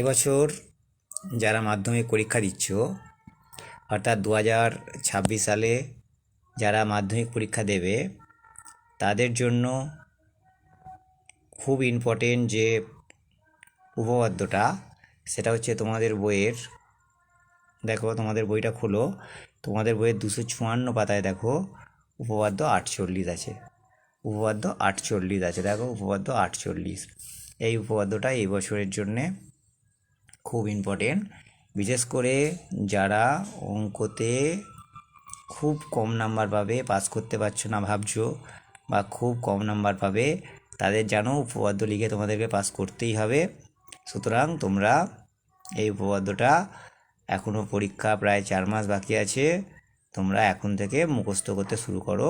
এবছর যারা মাধ্যমিক পরীক্ষা দিচ্ছ, অর্থাৎ দু হাজার ছাব্বিশ সালে যারা মাধ্যমিক পরীক্ষা দেবে, তাদের জন্য খুব ইম্পর্টেন্ট যে উপপাদ্যটা, সেটা হচ্ছে তোমাদের বইয়ের, দেখো তোমাদের বইটা খোলো, তোমাদের বইয়ের দুশো চুয়ান্ন পাতায় দেখো উপপাদ্য আটচল্লিশ আছে। উপপাদ্য আটচল্লিশ আছে, দেখো উপপাদ্য আটচল্লিশ। এই উপপাদ্যটা এই বছরের জন্যে খুব ইম্পর্টেন্ট বিশেষ করে যারা অঙ্কতে খুব কম নাম্বার পাবে পাস করতে পারছ না ভাবছ, বা খুব কম নাম্বার পাবে, তাদের জানো উপপাদ্য লিখে তোমাদেরকে পাস করতেই হবে। সুতরাং তোমরা এই উপপাদ্যটা এখনও পরীক্ষা প্রায় চার মাস বাকি আছে, তোমরা এখন থেকে মুখস্থ করতে শুরু করো।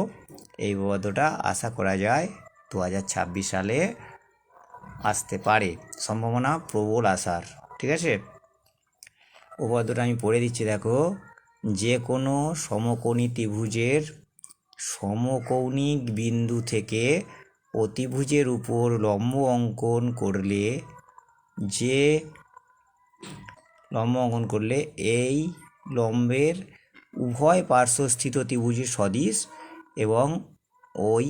এই উপপাদ্যটা আশা করা যায় দু হাজার ছাব্বিশ সালে আসতে পারে। সম্ভাবনা প্রবল আসার। ঠিক আছে? উপপাদ্যটা আমি পড়ে দিচ্ছি, দেখো। যে কোনো সমকোণী ত্রিভুজের সমকৌণিক বিন্দু থেকে অতিভুজের উপর লম্ব অঙ্কন করলে যে লম্ব অঙ্কন করলে এই লম্বের উভয় পার্শ্বস্থিত ত্রিভুজের সদৃশ এবং ওই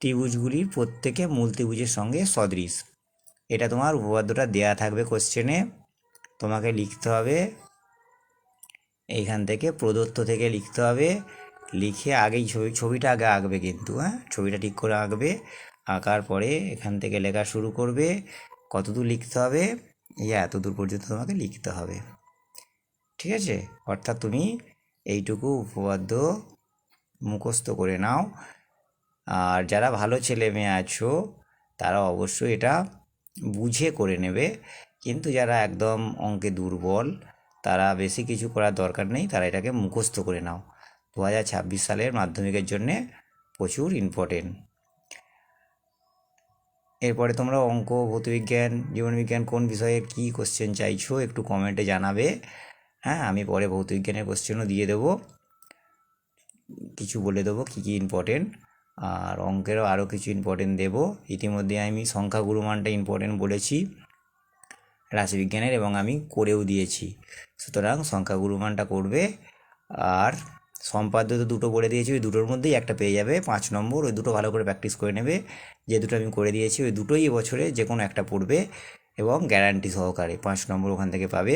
ত্রিভুজগুলির প্রত্যেকে মূল ত্রিভুজের সঙ্গে সদৃশ। এটা তোমার উপপাদ্যটা দেয়া থাকবে কোশ্চেনে তোমাকে লিখতে হবে। এইখান থেকে প্রদত্ত থেকে লিখতে হবে। লিখে আগেই ছবি, ছবিটা আগে আঁকবে কিন্তু হ্যাঁ? ছবিটা ঠিক করে আঁকবে। আঁকার পরে এখান থেকে লেখা শুরু করবে। কতদূর লিখতে হবে? এই এতদূর পর্যন্ত তোমাকে লিখতে হবে। ঠিক আছে? অর্থাৎ তুমি এইটুকু উপপাদ্য মুখস্থ করে নাও। আর যারা ভালো ছেলে মেয়ে আছো, তারা অবশ্যই এটা বুঝে করে নেবে। কিন্তু যারা একদম অঙ্কে দুর্বল, তারা বেশি কিছু করার দরকার নেই, তারা এটাকে মুখস্থ করে নাও। দু হাজার ছাব্বিশ সালের মাধ্যমিকের জন্যে প্রচুর ইম্পর্টেন্ট এরপরে তোমরা অঙ্ক, ভৌতবিজ্ঞান, জীবনবিজ্ঞান কোন বিষয়ে কী কোশ্চেন চাইছো একটু কমেন্টে জানাবে। হ্যাঁ আমি পরে ভৌতবিজ্ঞানের কোশ্চেনও দিয়ে দেবো। কিছু বলে দেবো কী কী ইম্পর্টেন্ট আর অঙ্কেরও আরও কিছু ইম্পর্টেন্ট দেবো। ইতিমধ্যে আমি সংখ্যা গুরুমানটা ইম্পর্টেন্ট বলেছি, রাশিবিজ্ঞানের, এবং আমি করেও দিয়েছি। সুতরাং সংখ্যা গুরুমানটা করবে, আর সম্পাদ্য তো দুটো বলে দিয়েছি, ওই দুটোর মধ্যেই একটা পেয়ে যাবে, পাঁচ নম্বর, ওই দুটো ভালো করে প্র্যাকটিস করে নেবে। যে দুটো আমি করে দিয়েছি, ওই দুটোই এবছরে যে কোনো একটা পড়বে, এবং গ্যারান্টি সহকারে পাঁচ নম্বর ওখান থেকে পাবে।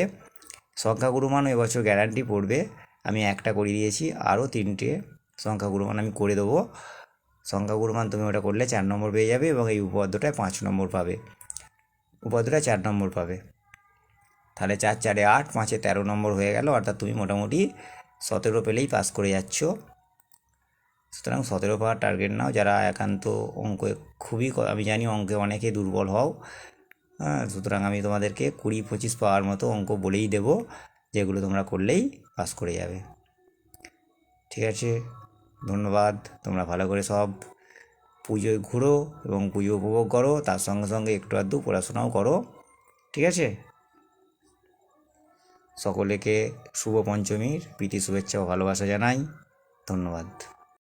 সংখ্যা গুরুমানও এবছর গ্যারান্টি পড়বে, আমি একটা করে দিয়েছি, আরও তিনটে সংখ্যা গুরুমান আমি করে দেবো। সংখ্যা গুরুমান তুমি ওটা করলে চার নম্বর পেয়ে যাবে এবং এই উপপাদ্যটায় পাঁচ নম্বর পাবে। উপপাদ্যটায় চার নম্বর পাবে। তাহলে চার, চারে আট, পাঁচে তেরো নম্বর হয়ে গেল। অর্থাৎ তুমি মোটামুটি সতেরো পেলেই পাস করে যাচ্ছ। সুতরাং সতেরো পাওয়ার টার্গেট নাও। যারা একান্ত অঙ্কে খুবই আমি জানি অঙ্কে অনেকে দুর্বল হও। হ্যাঁ সুতরাং আমি তোমাদেরকে কুড়ি, পঁচিশ পাওয়ার মতো অঙ্ক বলেই দেব, যেগুলো তোমরা করলেই পাস করে যাবে। ঠিক আছে? ধন্যবাদ, তোমরা ভালো করে সব পুজোয় ঘুরো এবং পুজো উপভোগ করো, তার সঙ্গে সঙ্গে একটু আধটু পড়াশোনাও করো, ঠিক আছে? সকলেকে শুভ পঞ্চমীর, প্রীতি শুভেচ্ছা ও ভালোবাসা জানাই, ধন্যবাদ।